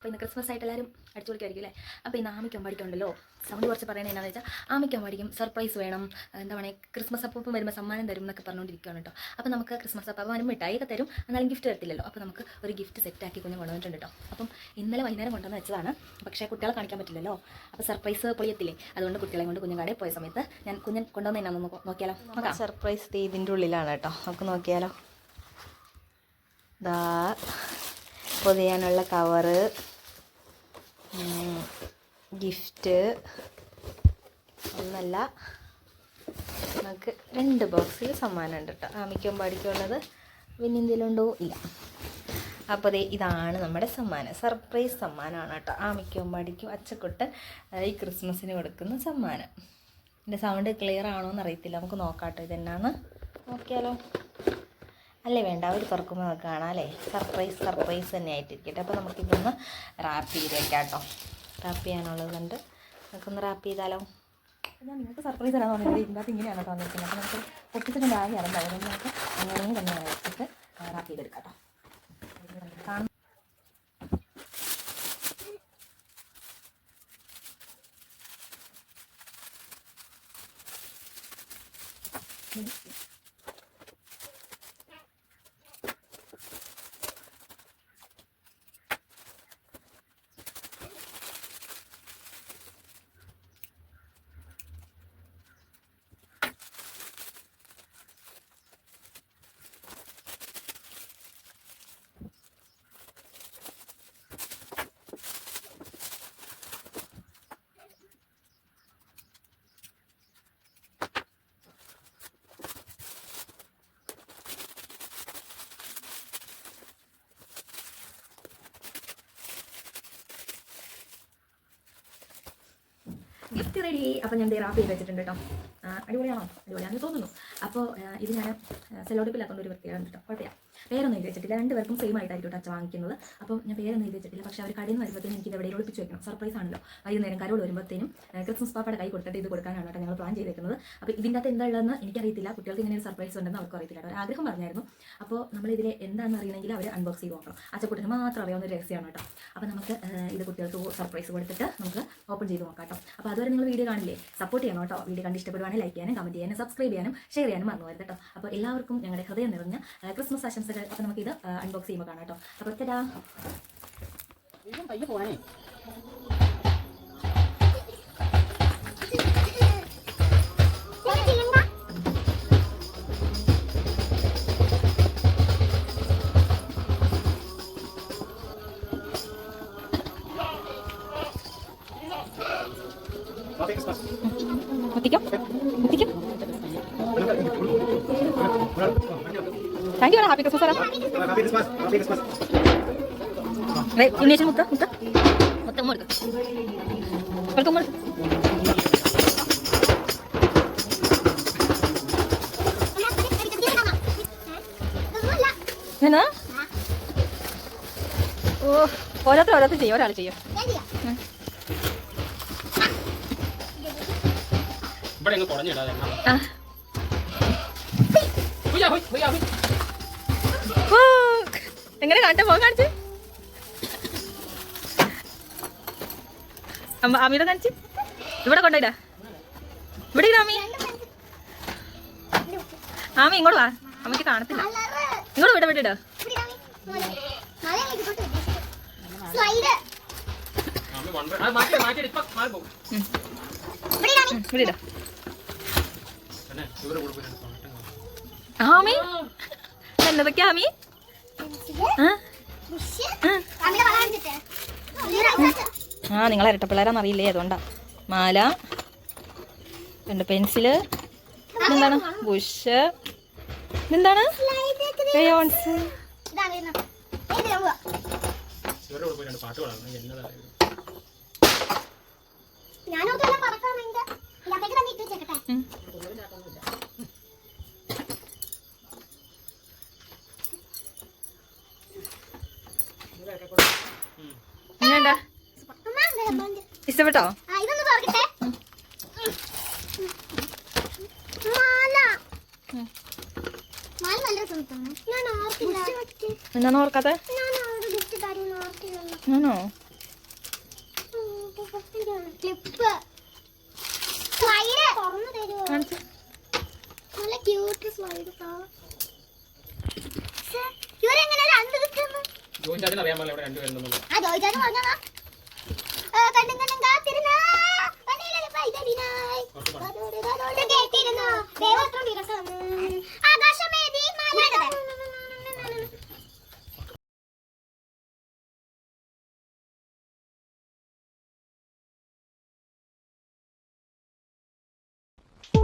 അപ്പോൾ ഇന്ന് ക്രിസ്മസ് ആയിട്ട് എല്ലാവരും അടിച്ചു അല്ലേ? അപ്പോൾ ഇന്ന് ആമിക്കാൻ പാടിക്കുണ്ടല്ലോ സൗണ്ട് കുറച്ച് പറയുന്നത് എന്നാന്ന് വെച്ചാൽ ആമിക്കാൻ പാടിക്കും സർപ്രൈസ് വേണം എന്താ പറയുക ക്രിസ്മസ് അപ്പം വരുമ്പോൾ സമ്മാനം തരും എന്നൊക്കെ പറഞ്ഞുകൊണ്ടിരിക്കുകയാണ് കേട്ടോ. അപ്പോൾ നമുക്ക് ക്രിസ്മസ് അപ്പം അവനും മിഠായിയൊക്കെ തരും എന്നാലും ഗിഫ്റ്റ് തരത്തില്ലല്ലോ. അപ്പോൾ നമുക്ക് ഒരു ഗിഫ്റ്റ് സെറ്റാക്കി കുഞ്ഞ് കൊണ്ടുവന്നിട്ടുണ്ട് കേട്ടോ. അപ്പം ഇന്നലെ വൈകുന്നേരം കൊണ്ടുവന്ന് വെച്ചതാണ്. പക്ഷേ കുട്ടികളെ കാണിക്കാൻ പറ്റില്ലല്ലോ. അപ്പോൾ സർപ്രൈസ് പൊളിയത്തില്ലേ? അതുകൊണ്ട് കുട്ടികളെ കൊണ്ട് കുഞ്ഞു കടയിൽ പോയ സമയത്ത് ഞാൻ കുഞ്ഞൻ കൊണ്ടുവന്ന് എന്നാന്ന് നോക്കിയാലോ? നോക്കാം. സർപ്രൈസ് ഇതിന്റെ ഉള്ളിലാണ് കേട്ടോ. നമുക്ക് നോക്കിയാലോ. ദാ പൊതിയാനുള്ള കവറ് ഗിഫ്റ്റ് ഒന്നല്ല. നമുക്ക് രണ്ട് ബോക്സിൽ സമ്മാനം ഉണ്ട് കേട്ടോ. ആമിക്കും പാടിക്കുള്ളത് പിന്നെ എന്തെങ്കിലും ഉണ്ടോ ഇല്ല. അപ്പോൾ ദേ ഇതാണ് നമ്മുടെ സമ്മാനം. സർപ്രൈസ് സമ്മാനമാണ് കേട്ടോ. ആമിക്കും പാടിക്കും അച്ചക്കൊട്ട് ഈ ക്രിസ്മസിന് കൊടുക്കുന്ന സമ്മാനം. എന്റെ സൗണ്ട് ക്ലിയർ ആണോ എന്ന് അറിയത്തില്ല നമുക്ക് നോക്കാം കേട്ടോ ഇതെന്നാന്ന്. നോക്കിയാലോ. അല്ലേ വേണ്ട അവർ തുറക്കുമ്പോൾ നമുക്ക് കാണാം അല്ലേ? സർപ്രൈസ് സർപ്രൈസ് തന്നെ ആയിട്ടിരിക്കട്ടെ. അപ്പോൾ നമുക്കിതൊന്ന് റാപ്പ് ചെയ്ത് വെക്കാം കേട്ടോ റാപ്പ് ചെയ്യാനുള്ളതുണ്ട് നമുക്കൊന്ന് റാപ്പ് ചെയ്താലോ? ഞാൻ നിങ്ങൾക്ക് സർപ്രൈസ് തരാൻ തോന്നിയത്. ഇതിനകത്ത് ഇങ്ങനെയാണ് തോന്നിയിരിക്കുന്നത് അപ്പോൾ നമുക്ക് പൊട്ടിച്ചിട്ട് ആകെയാണ് അതുകൊണ്ട് നമുക്ക് അങ്ങനെ തന്നെ വെച്ചിട്ട് റാപ്പ് ചെയ്തെടുക്കാം കേട്ടോ കാണും ഗിഫ്റ്റ് റെഡി അപ്പോൾ ഞാൻ റാപ്പ് ചെയ്ത് വെച്ചിട്ടുണ്ട് കേട്ടോ. അടിപൊളിയാണോ? അടിപൊളിയാണെന്ന് തോന്നുന്നു. അപ്പോൾ ഇത് ഞാൻ സെലോഡിപ്പില്ലാത്തതുകൊണ്ട് ഒരു വൃത്തിയാണ് കേട്ടോ. കുഴപ്പമില്ല പേരൊന്നും എഴുതി വെച്ചിട്ടില്ല. രണ്ടുപേർക്കും സെയിം ആയിട്ടായിരിക്കും അച്ഛൻ വാങ്ങിക്കുന്നത്. അപ്പോൾ ഞാൻ പേരൊന്നും എഴുതി വെച്ചിട്ടില്ല. പക്ഷേ അവർ കടയിൽ നിന്ന് വരുമ്പോഴത്തേനും എനിക്ക് ഇത് ഒളിപ്പിച്ച് വെക്കണം. സർപ്രൈസ് ആണല്ലോ. വൈകുന്നേരം കരോൾ വരുമ്പോഴത്തേനും ക്രിസ്മസ് പാപ്പയുടെ കൈ കൊടുത്തിട്ട് ഇത് കൊടുക്കാനാണ് കേട്ടോ ഞങ്ങൾ പ്ലാൻ ചെയ്തേക്കുന്നത്. അപ്പോൾ ഇതിന്റെ അകത്ത് എന്താ ഉള്ളതെന്ന് എനിക്കറിയത്തില്ല. കുട്ടികൾക്ക് ഇങ്ങനെ ഒരു സർപ്രൈസ് ഉണ്ടെന്ന് അവർക്ക് അറിയത്തില്ല കേട്ടോ. ആഗ്രഹം പറഞ്ഞായിരുന്നു. അപ്പോൾ നമ്മൾ ഇതിൽ എന്താണെന്ന് അറിയണമെങ്കിൽ അവർ അൺബോക്സ് ചെയ്ത് നോക്കണം. അച്ഛക്കുട്ടിന് മാത്രം അറിയാവുന്ന ഒരു രഹസ്യമാണ് കേട്ടോ അപ്പോൾ നമുക്ക് ഇത് കുട്ടികൾക്ക് സർപ്രൈസ് കൊടുത്തിട്ട് നമുക്ക് ഓപ്പൺ ചെയ്ത് നോക്കാം കേട്ടോ അപ്പോൾ അതുവരെ നിങ്ങൾ വീഡിയോ കാണില്ലേ? സപ്പോർട്ട് ചെയ്യണം കേട്ടോ വീഡിയോ കണ്ട് ഇഷ്ടപ്പെടുവാണെങ്കിൽ ലൈക്ക് ചെയ്യാനും കമന്റ് ചെയ്യാനും സബ്സ്ക്രൈബ് ചെയ്യാനും ഷെയർ ചെയ്യാനും മറന്നു പോകരുത് കേട്ടോ അപ്പോൾ എല്ലാവർക്കും ഞങ്ങളുടെ ഹൃദയം നിറഞ്ഞ ക്രിസ്മസ് ആശംസകൾ. അപ്പോൾ നമുക്ക് ഇത് അൺബോക്സ് ചെയ്യുമ്പോൾ കാണാം കേട്ടോ അപ്പോൾ ഒറ്റരാ കുത്തിക്കോ കുത്തിക്കോ താങ്ക് യു ഹാപ്പി ക്രിസ്മസ് സാറാ ഉണ്ണീഷൻ മുത്ത മുത്ത. മുത്ത കൊടുക്ക കൊടുക്കും കൊടുക്കും എന്നാ? ഓ ഓരോരുത്തർ ഓരോരുത്തർ ചെയ്യും ഒരാൾ ചെയ്യും. ഇവിടെ അങ്ങ് കുടഞ്ഞിടാതെ എങ്ങനെ കാണിച്ച? പോ കാണിച്ച്? അമ്മ അമ്മയുടെ കാണിച്ച്? ഇവിടെ കൊണ്ടുപോയിടാ ഇവിടെ ഇടാ അമ്മി. ആമി ഇങ്ങോട്ട് വാ. അമ്മയ്ക്ക് കാണത്തില്ല. ഇങ്ങോട്ട് വിട പോകും. ഇവിടെ ഇടാ തന്നെ, ഇവരെ കൂടെ പോയി രണ്ട് തൊണ്ണൂറ്റൊന്ന്. ആമി എന്നതൊക്കെയാ ആമി ആ? നിങ്ങൾ ഇരട്ട പിള്ളേരാന്ന് അറിയില്ലേ അതുകൊണ്ടാ. മാല രണ്ട് പെൻസിൽ. എന്താണ് ബുഷ്. എന്താണ് ക്രയോൺസ് ഇവരുടെ കൂടെ എങ്ങനെയുണ്ടാ. ഇഷ്ടപ്പെട്ടോ? എന്നാണ് ഓർക്കാത്ത? ഓർത്തില്ല ക്ലിപ്പ് സ്ലൈഡ് തുറന്നു തരുമോ നല്ല ക്യൂട്ട് സ്ലൈഡ് ഇവരെങ്ങനെ രണ്ട് കിട്ടുന്നു? ജോയിൻ ചാർജിന് അറിയാൻ പാടില്ല ഇവിടെ രണ്ടുപേരുണ്ടെന്നുള്ളത് ആ ജോയിച്ചാന്ന് പറഞ്ഞതാ കണ്ണും കണ്ണും കാത്തിരുന്ന. ആ